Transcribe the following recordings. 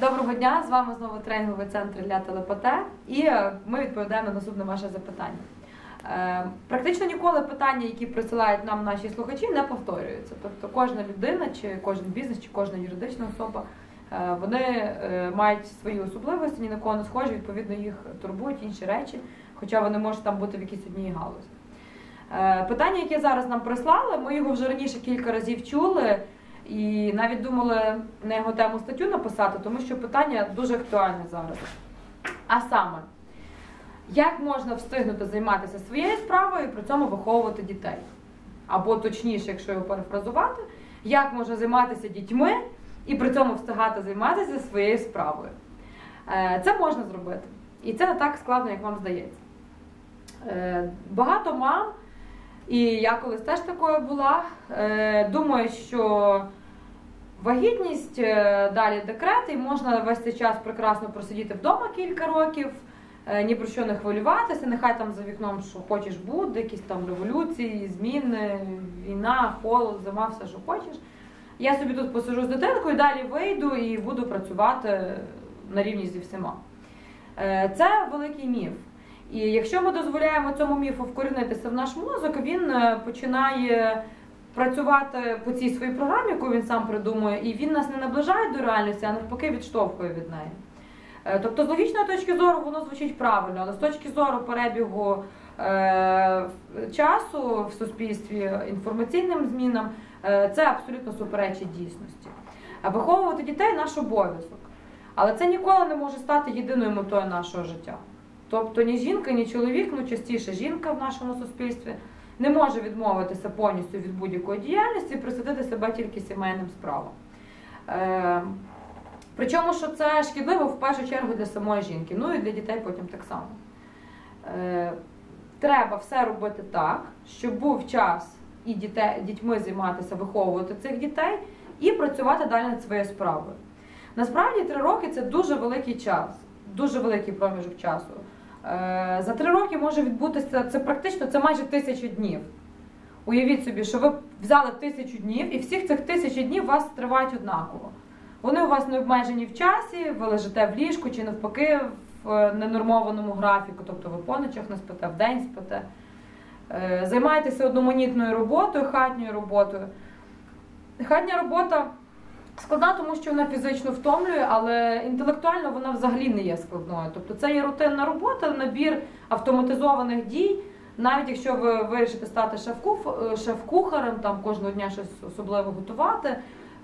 Доброго дня! З вами знову тренінговий центр для телепоте, і е, ми відповідаємо на наступне ваше запитання. Е, Практично ніколи питання, які присилають нам наші слухачі, не повторюються. Тобто кожна людина, чи кожен бізнес, чи кожна юридична особа, е, вони мають свої особливості, ні на кого не схожі, відповідно, їх турбують інші речі, хоча вони можуть там бути в якійсь одній галузі. Питання, яке зараз нам прислали, ми його вже раніше кілька разів чули. І навіть думали на його тему статтю написати, тому що питання дуже актуальне зараз. А саме, як можна встигнути займатися своєю справою і при цьому виховувати дітей? Або точніше, якщо його перефразувати, як можна займатися дітьми і при цьому встигати займатися своєю справою? Е, Це можна зробити. І це не так складно, як вам здається. Е, Багато мам. І я колись теж такою була. Е, Думаю, що вагітність, е, далі декрет, і можна весь цей час прекрасно просидіти вдома кілька років, е, ні про що не хвилюватися, нехай там за вікном, що хочеш буде, якісь там революції, зміни, війна, холод, зима, все, що хочеш. Я собі тут посижу з дитинкою, далі вийду і буду працювати на рівні зі всіма. Це великий міф. І якщо ми дозволяємо цьому міфу вкорінитися в наш мозок, він е, починає працювати по цій своїй програмі, яку він сам придумує, і він нас не наближає до реальності, а навпаки відштовхує від неї. Е, Тобто, з логічної точки зору воно звучить правильно, але з точки зору перебігу е, часу в суспільстві, інформаційним змінам, це абсолютно суперечить дійсності. А виховувати дітей наш обов'язок. Але це ніколи не може стати єдиною метою нашого життя. Тобто ні жінка, ні чоловік, ну частіше жінка в нашому суспільстві не може відмовитися повністю від будь-якої діяльності і присвятити себе тільки сімейним справам. Е, причому, що це шкідливо в першу чергу для самої жінки, ну і для дітей потім так само. Е, треба все робити так, щоб був час і дітей, дітьми займатися, виховувати цих дітей і працювати далі над своєю справою. Насправді три роки це дуже великий час, дуже великий проміжок часу. Е, За три роки може відбутися це практично це майже тисячу днів. Уявіть собі, що ви взяли тисячу днів, і всіх цих тисячу днів у вас тривають однаково. Вони у вас не обмежені в часі, ви лежите в ліжку чи навпаки в е, ненормованому графіку, тобто ви по ночах не спите, в день спите. Е, Займаєтеся одноманітною роботою, хатньою роботою. Хатня робота складна, тому що вона фізично втомлює, але інтелектуально вона взагалі не є складною. Тобто це є рутинна робота, набір автоматизованих дій. Навіть якщо ви вирішите стати е, шеф-кухарем, там кожного дня щось особливе готувати,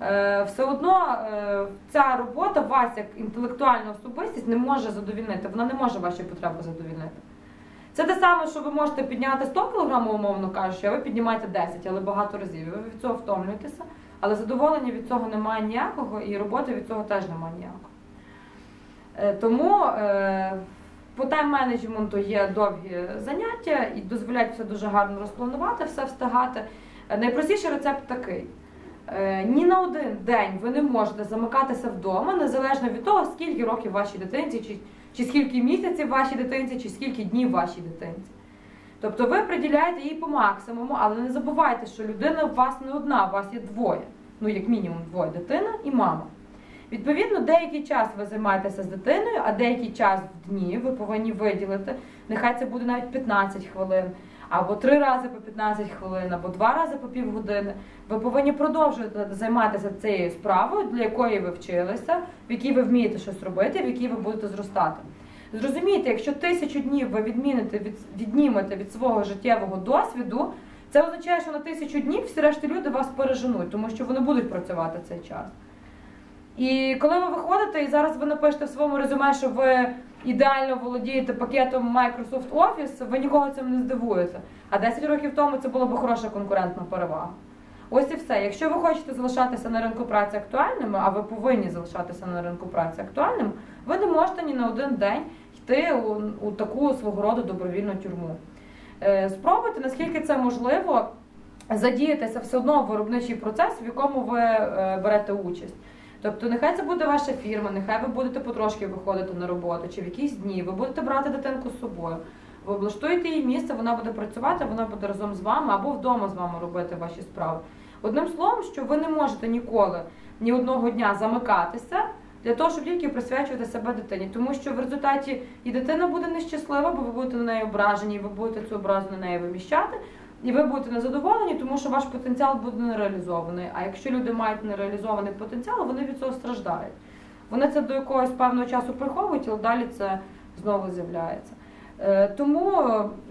е, все одно е, ця робота вас як інтелектуальна особистість не може задовільнити, вона не може ваші потреби задовільнити. Це те саме, що ви можете підняти 100 кг, умовно кажучи, а ви піднімаєте 10, але багато разів. Ви від цього втомлюєтеся, але задоволення від цього немає ніякого, і роботи від цього теж немає ніякого. Е, Тому е, по тайм-менеджменту є довгі заняття і дозволяють все дуже гарно розпланувати, все встигати. Е, Найпростіший рецепт такий. Ні на один день ви не можете замикатися вдома, незалежно від того, скільки років вашій дитинці, чи, чи скільки місяців вашій дитинці, чи скільки днів вашій дитинці. Тобто ви приділяєте їй по максимуму, але не забувайте, що людина у вас не одна, у вас є двоє. Ну, як мінімум, двоє дитина і мама. Відповідно, деякий час ви займаєтеся з дитиною, а деякий час в дні ви повинні виділити. Нехай це буде навіть 15 хвилин, або три рази по 15 хвилин, або два рази по півгодини. Ви повинні продовжувати займатися цією справою, для якої ви вчилися, в якій ви вмієте щось робити, в якій ви будете зростати. Зрозумійте, якщо тисячу днів ви відміните від віднімете від свого життєвого досвіду, це означає, що на тисячу днів всі решти люди вас переженуть, тому що вони будуть працювати цей час. І коли ви виходите, і зараз ви напишете в своєму резюме, що ви ідеально володієте пакетом Microsoft Office, ви нікого цим не здивуєте. А 10 років тому це була б хороша конкурентна перевага. Ось і все. Якщо ви хочете залишатися на ринку праці актуальними, а ви повинні залишатися на ринку праці актуальним, ви не можете ні на один день йти у, у таку свого роду добровільну тюрму. Е, Спробуйте, наскільки це можливо, задіятися все одно в виробничий процес, в якому ви е, берете участь. Тобто, нехай це буде ваша фірма, нехай ви будете потрошки виходити на роботу, чи в якісь дні, ви будете брати дитинку з собою. Ви облаштуєте їй місце, вона буде працювати, вона буде разом з вами або вдома з вами робити ваші справи. Одним словом, що ви не можете ніколи ні одного дня замикатися для того, щоб тільки присвячувати себе дитині. Тому що в результаті і дитина буде нещаслива, бо ви будете на неї ображені, і ви будете цю образу на неї виміщати. І ви будете незадоволені, тому що ваш потенціал буде нереалізований. А якщо люди мають нереалізований потенціал, вони від цього страждають. Вони це до якогось певного часу приховують, але далі це знову з'являється. Е, Тому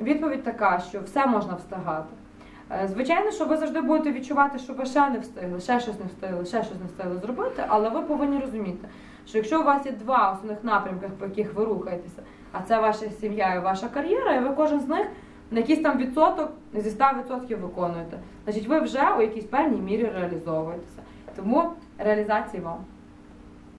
відповідь така, що все можна встигати. Е, Звичайно, що ви завжди будете відчувати, що ви ще не встигли, ще щось не встигли, ще щось не встигли зробити, але ви повинні розуміти, що якщо у вас є два основних напрямки, по яких ви рухаєтеся, а це ваша сім'я і ваша кар'єра, і ви кожен з них на якийсь там відсоток зі 100% виконуєте, значить ви вже у якійсь певній мірі реалізовуєтеся. Тому реалізації вам.